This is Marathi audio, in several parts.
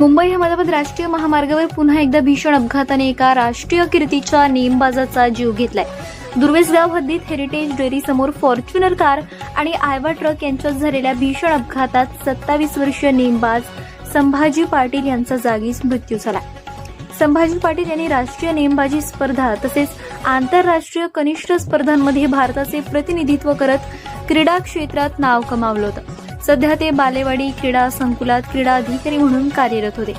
मुंबई अहमदाबाद राष्ट्रीय महामार्गावर पुन्हा एकदा भीषण अपघाताने एका राष्ट्रीय कीर्तीच्या नेमबाजाचा जीव घेतलाय. दुर्वेसगाव हद्दीत हेरिटेज डेअरी समोर फॉर्च्युनर कार आणि आयवा ट्रक यांच्यात झालेल्या भीषण अपघातात सत्तावीस वर्षीय नेमबाज संभाजी पाटील यांचा जागीच मृत्यू झाला. संभाजी पाटील यांनी राष्ट्रीय नेमबाजी स्पर्धा तसेच आंतरराष्ट्रीय कनिष्ठ स्पर्धांमध्ये भारताचे प्रतिनिधित्व करत क्रीडा क्षेत्रात नाव कमावलं होतं. सध्या ते बालेवाडी क्रीडा संकुलात क्रीडा अधिकारी म्हणून कार्यरत होते.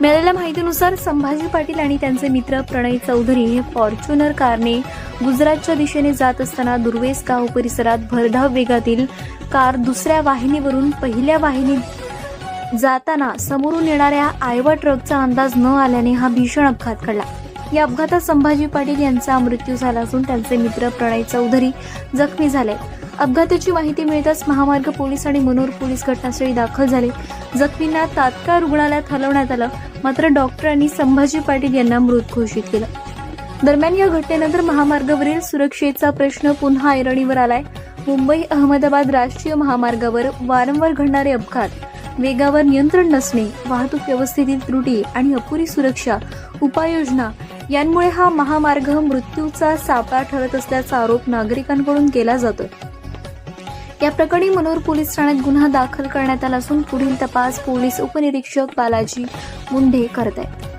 मिळालेल्या माहितीनुसार संभाजी पाटील आणि त्यांचे मित्र प्रणय चौधरी हे फॉर्च्युनर कारने गुजरातच्या दिशेने जात असताना दुर्वेस गाव परिसरात भरधाव वेगातील कार दुसऱ्या वाहिनीवरून पहिल्या वाहिनीत जाताना समोरून येणाऱ्या आयवा ट्रकचा अंदाज न आल्याने हा भीषण अपघात घडला. या अपघातात संभाजी पाटील यांचा मृत्यू झाला असून त्यांचे मित्र प्रणय चौधरी जखमी झाले. अपघाताची माहिती मिळताच महामार्ग पोलीस आणि मनोर पोलीस घटनास्थळी दाखल झाले. जखमींना तात्काळ रुग्णालयात हलवण्यात आलं. मात्र डॉक्टरांनी संभाजी पाटील यांना मृत घोषित केलं. दरम्यान या घटनेनंतर महामार्गावरील सुरक्षेचा प्रश्न पुन्हा ऐरणीवर आलाय. मुंबई अहमदाबाद राष्ट्रीय महामार्गावर वारंवार घडणारे अपघात. वेगावर नियंत्रण नसणे वाहतूक व्यवस्थेतील त्रुटी आणि अपुरी सुरक्षा उपाययोजना यांमुळे हा महामार्ग मृत्यूचा सापळा ठरत असल्याचा आरोप नागरिकांकडून केला जातो या प्रकरणी मनोर पोलीस ठाण्यात गुन्हा दाखल करण्यात आला असून पुढील तपास पोलीस उपनिरीक्षक बालाजी मुंढे करत आहेत